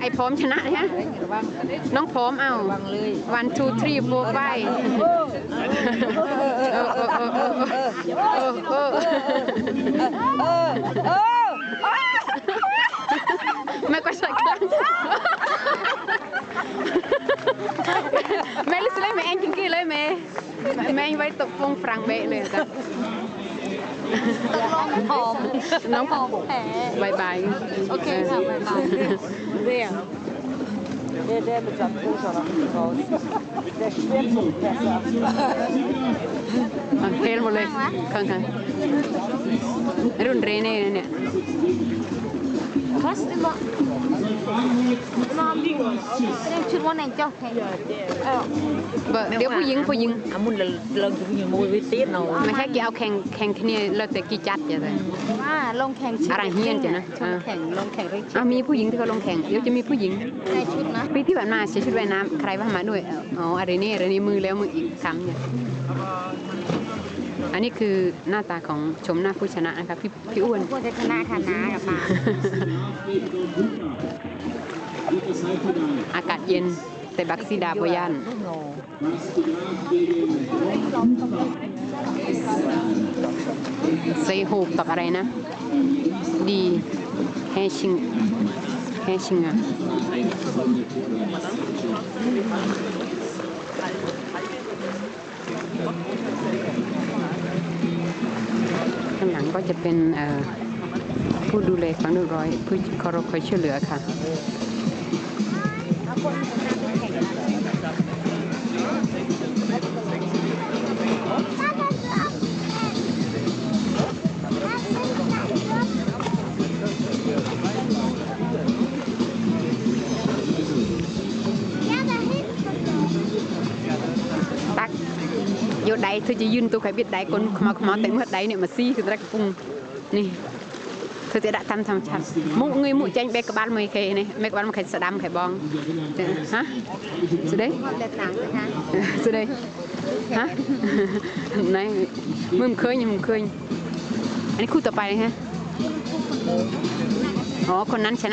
ไอ้พร้อมชนะฮะระวังน้องพร้อมเอาระวังเลย one two three four five เออเออ แม่ไว้ตกฟงฟรังเบะเลยจ้ะตกลงผอมน้องผอมแผลบายบายโอเคค่ะบ๊ายบายเรียงเดี๋ยวเดี๋ยวมันจับคู่สองเขาเด็กเรียนสูงแต่ละอะเทหมดเลยข้างๆรุ่นเรเน่เนี่ย Fast immer. ชุดว่าแนงเจ้าแทงเบอร์เดี๋ยวผู้หญิงผู้หญิงอามุนเราเราอยู่อย่างมวยวิตีนเอาไม่ใช่กี่เอาแข่งแข่งที่นี่เราแต่กี่จัดอย่างไรว่าลงแข่งอะไรเฮี้ยนจ้ะนะชนแข่งลงแข่งเรื่องอะมีผู้หญิงที่เขาลงแข่งเดี๋ยวจะมีผู้หญิงในชุดนะปีที่ผ่านมาใช้ชุดว่ายน้ำใครว่ามาด้วยอ๋ออะไรนี่อะไรนี่มือแล้วมืออีกคำเนี่ยอันนี้คือหน้าตาของชมหน้าผู้ชนะนะคะพี่พี่อ้วนควรจะชนะค่ะนากับมา อากาศเย็นแต่บักซีดาบยันลูกโนเซฮูบกับอะไรนะ ดีแฮชิงแฮชิงอะข้างหลังก็จะเป็นผู้ดูแลความเรียบร้อยผู้เคารพคอยช่วยเหลือค่ะ យកដៃធ្វើជាយឺនទូកឲ្យវាដៃកូនខ្មៅខ្មៅតែមើលដៃនេះមកស៊ីគឺត្រឹកកំពុងនេះ ใดเนี่ยมาซี่คือตะกปุงนี่เธอจะได้ทำทำชัดมุกเงยมุกแจ้งเบกกบาลมวยเคนี่เบกกบาลมันเคยสะดำเคยบองฮะสุดเลย ความแตกต่างนะคะ สุดเลยฮะไหนมึงเคยยังมึงเคยอันนี้คู่ต่อไปนะฮะอ๋อคนนั้นชนะ